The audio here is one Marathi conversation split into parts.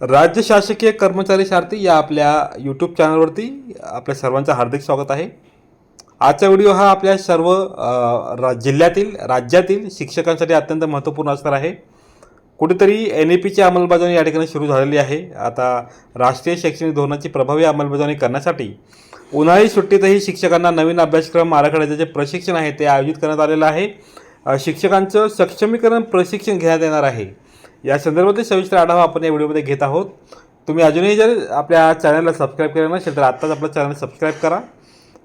राज्य शासकीय कर्मचारी सारथी या आपल्या यूट्यूब चॅनलवरती आपल्या सर्वांचं हार्दिक स्वागत आहे. आजचा व्हिडिओ हा आपल्या सर्व रा जिल्ह्यातील राज्यातील शिक्षकांसाठी अत्यंत महत्त्वपूर्ण असणार आहे. कुठेतरी एन ई पीची अंमलबजावणी या ठिकाणी सुरू झालेली आहे. आता राष्ट्रीय शैक्षणिक धोरणाची प्रभावी अंमलबजावणी करण्यासाठी उन्हाळी सुट्टीतही शिक्षकांना नवीन अभ्यासक्रम आराखड्याचे जे प्रशिक्षण आहे ते आयोजित करण्यात आलेलं आहे. शिक्षकांचं सक्षमीकरण प्रशिक्षण घेण्यात येणार आहे. या संदर्भातील सविस्तर आढावा आपण या व्हिडिओमध्ये घेत आहोत. तुम्ही अजूनही जर आपल्या चॅनलला सबस्क्राईब केलं नसेल तर आत्ताच आपलं चॅनल सबस्क्राईब करा.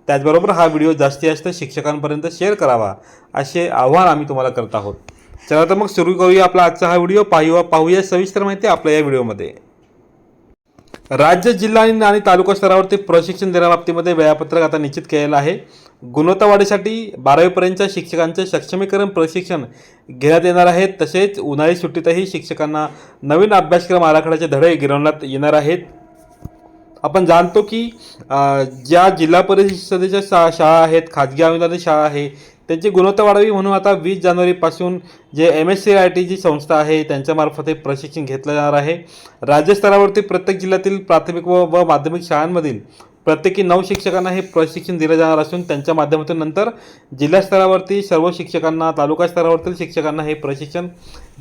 त्याचबरोबर हा व्हिडिओ जास्तीत जास्त शिक्षकांपर्यंत शेअर करावा असे आव्हान आम्ही तुम्हाला करत आहोत. चला तर मग सुरू करूया आपला आजचा हा व्हिडिओ. पाहूया पाहूया सविस्तर माहिती आपल्या या व्हिडिओमध्ये. राज्य जिल्हा आणि तालुका स्तरावरती प्रशिक्षण देण्याबाबतीमध्ये वेळापत्रक आता निश्चित केलेलं आहे. गुणवत्ता वाढीसाठी बारावीपर्यंतच्या शिक्षकांचे सक्षमीकरण प्रशिक्षण घेण्यात येणार आहे. तसेच उन्हाळी सुट्टीतही शिक्षकांना नवीन अभ्यासक्रम आराखड्याचे धडे गिरवण्यात येणार आहेत. आपण जाणतो की ज्या जिल्हा परिषदेच्या शा शाळा आहेत खाजगी अनुदानित शाळा आहे त्यांची गुणवत्ता वाढावी म्हणून आता वीस जानेवारीपासून जे M S C I T जी संस्था आहे त्यांच्यामार्फत हे प्रशिक्षण घेतलं जाणार आहे. राज्यस्तरावरती प्रत्येक जिल्ह्यातील प्राथमिक व व माध्यमिक शाळांमधील प्रत्येकी नऊ शिक्षकांना हे प्रशिक्षण दिलं जाणार असून त्यांच्या माध्यमातून नंतर जिल्हा स्तरावरती सर्व शिक्षकांना तालुका स्तरावरतील शिक्षकांना हे प्रशिक्षण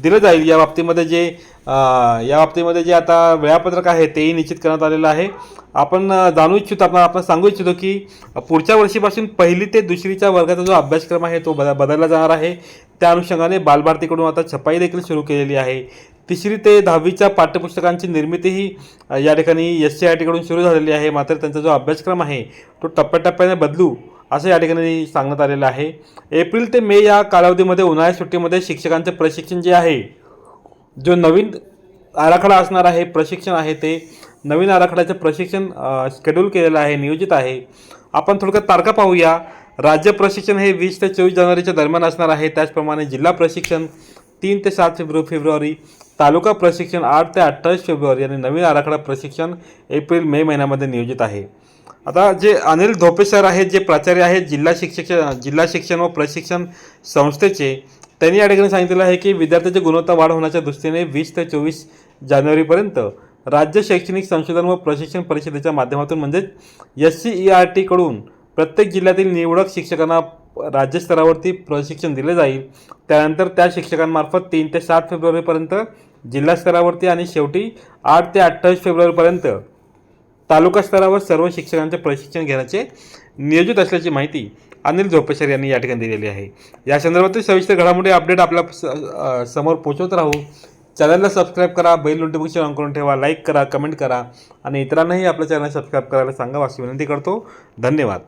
दिलं जाईल. या बाबतीमध्ये जे या बाबतीमध्ये जे आता वेळापत्रक आहे तेही निश्चित करण्यात आलेलं आहे. आपण जाणू इच्छितो आपण आपण सांगू इच्छितो की पुढच्या वर्षीपासून पहिली ते दुसरीच्या वर्गाचा जो अभ्यासक्रम आहे तो बद बदलला जाणार आहे. त्या अनुषंगाने बालभारतीकडून आता छपाई देखील सुरू केलेली आहे. तिसरी ते दहावीच्या पाठ्यपुस्तकांची निर्मितीही या ठिकाणी एस सी आय टीकडून सुरू झालेली आहे. मात्र त्यांचा जो अभ्यासक्रम आहे तो टप्प्याटप्प्याने बदलू असं या ठिकाणी सांगण्यात आलेलं आहे. एप्रिल ते मे या कालावधीमध्ये उन्हाळ्या सुट्टीमध्ये शिक्षकांचं प्रशिक्षण जे आहे जो नवीन आराखडा असणार आहे प्रशिक्षण आहे ते नवीन आराखड्याचं प्रशिक्षण शेड्यूल केलेलं आहे नियोजित आहे. आपण थोडक्यात तारखा पाहूया. राज्य प्रशिक्षण हे वीस ते चोवीस जानेवारीच्या दरम्यान असणार आहे. त्याचप्रमाणे जिल्हा प्रशिक्षण तीन ते सात फेब्रु फेब्रुवारी तालुका प्रशिक्षण आठ ते अठ्ठावीस फेब्रुवारी आणि नवीन आराखडा प्रशिक्षण एप्रिल मे महिन्यामध्ये नियोजित आहे. आता जे अनिल धोपे सर आहेत जे प्राचार्य आहेत जिल्हा शिक्षक जिल्हा शिक्षण व प्रशिक्षण संस्थेचे त्यांनी या ठिकाणी सांगितलेलं आहे की विद्यार्थ्याची गुणवत्ता वाढ होण्याच्या दृष्टीने वीस ते चोवीस जानेवारीपर्यंत राज्य शैक्षणिक संशोधन व प्रशिक्षण परिषदेच्या माध्यमातून म्हणजेच एस सी ई आर टीकडून प्रत्येक जिल्ह्यातील निवडक शिक्षकांना राज्यस्तरावरती प्रशिक्षण दिले जाईल. त्यानंतर त्या शिक्षकांमार्फत तीन ते सात फेब्रुवारीपर्यंत जिल्हास्तरावरती आणि शेवटी आठ ते अठ्ठावीस फेब्रुवारीपर्यंत तालुका स्तरावर सर्व शिक्षकांचे प्रशिक्षण घेण्याचे नियोजित असल्याची माहिती अनिल झोपेसर यांनी या ठिकाणी दिलेली आहे. या संदर्भातील सविस्तर घडामोडी अपडेट आपल्या स- समोर पोहोचवत राहू. चॅनलला सबस्क्राईब करा बेल नोटिफिकेशन ऑन करून ठेवा लाईक करा कमेंट करा आणि इतरांनाही आपल्या चॅनल सबस्क्राईब करायला सांगा अशी विनंती करतो. धन्यवाद.